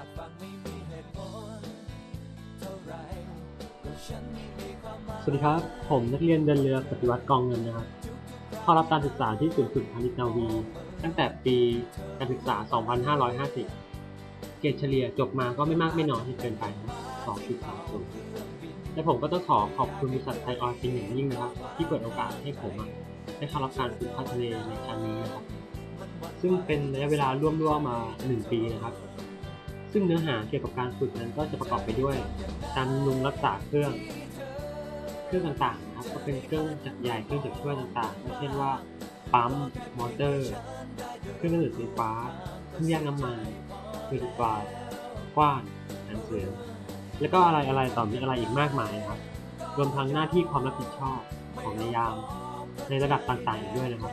อาจฟังไม่มีเหตุผลเท่าไรก็ฉันไม่มีความหมายสวัสดีครับ ผมนักเรียนเดินเรือปฏิวัติกองเงินนะครับ เข้ารับการศึกษาที่ศูนย์ฝึกพาณิชย์นาวี ตั้งแต่ปีการศึกษา 2550 เกรดเฉลี่ยจบมาก็ไม่มากไม่น้อยที่เกินไปนะ2.30และผมก็ต้องขอขอบคุณบริษัทไทยออยล์เป็นอย่างยิ่งนะครับ ที่เปิดโอกาสให้ผมได้เข้ารับการฝึกภาคทะเลในครั้งนี้นะครับ ซึ่งเป็นระยะเวลาร่วมๆมา 1 ปีนะครับ ซึ่งเนื้อหาเกี่ยวกับการฝึกนั้นก็จะประกอบไปด้วย การบำรุงรักษาเครื่อง เครื่องต่างๆนะครับก็เป็นเครื่องจักรใหญ่เครื่องจักรช่วยต่างๆเช่นว่าปั๊มมอเตอร์ เครื่องกระตุ้นไฟฟ้าเครื่องแยกน้ำมันเครื่องดูดปลาคว้านหางเสือแล้วก็อะไรอะไรต่อมีอะไรอีกมากมายครับ รวมทั้งหน้าที่ความรับผิดชอบของนายยามในระดับต่างๆอีกด้วยนะครับ